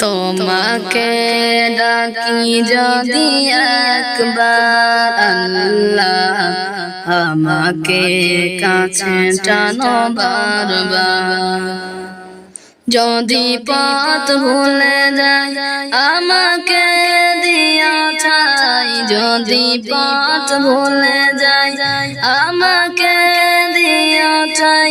তোমাকে ডাকি যদি একবার আল্লাহ আমাকে কাছে টানো বারবার। যদি পথ ভুলে যায় আমাকে দিয়া চাই যদি পথ ভুলে যায় আমাকে দিয়া চাই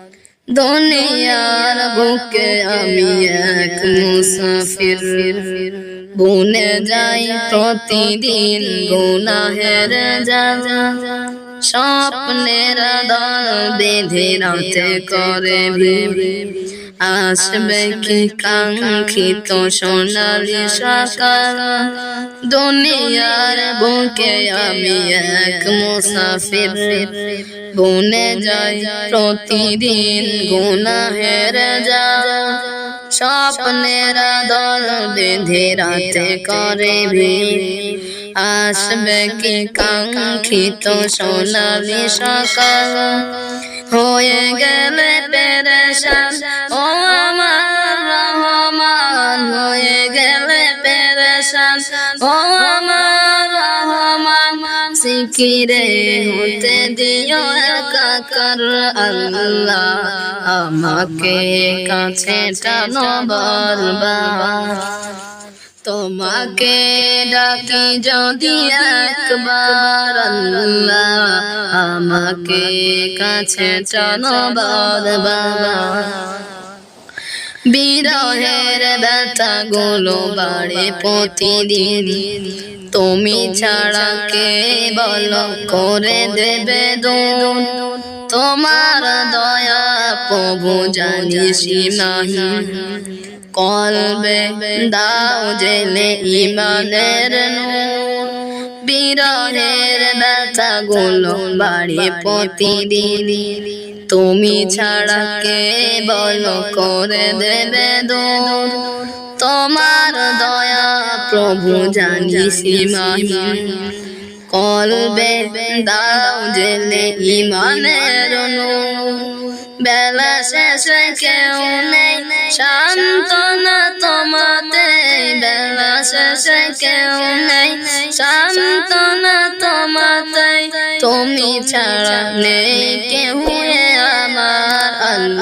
দুনিয়ার বুকে আমি এক মুসাফির। বুনে যাই প্রতিদিন গুনাহের যা। স্বপ্নের দল বেঁধে রাতে করে আসবে কি কাঙ্ক্ষিত সোনালি সকাল দুনিয়ার বুকে আমি এক মুসাফির। বনে যাই প্রতিদিন গুনাহের যা। স্বপ্নের দল বেঁধে রাতে করে ভিড়। আসবে কি কাঙ্ক্ষিত সোনালি সকাল হয়ে গেলে আমার রহমান। সিকিরে হতে দিও একাকার আল্লাহ। আমাকে কাছে টানো বারবার তোমাকে ডাকি যদি একবার আল্লাহ। আমাকে কাছে টানো বারবার বিরহের ব্যথা গুলো বাড়ে প্রতিদিন। তুমি ছাড়া কে বল করে দেবে তোমার দয়া প্রভু জানি সীমাহীন কলবে দাও জেলে ইমানের নূর। বিরহের ব্যথা গুলো বাড়ি প্রতিদিন। তুমি ছাড়া কে বল করে দেবে দূর? তোমার দয়া প্রভু জানি সীমাহীন কলবে দাও জেলে ইমানের নূর। বেলা শেষে কেউ নেই। শান্তনা তোমাতে। বেলা শেষে কেউ নেই। শান্তনা তোমাতে। তুমি ছাড়া নেই। কেউ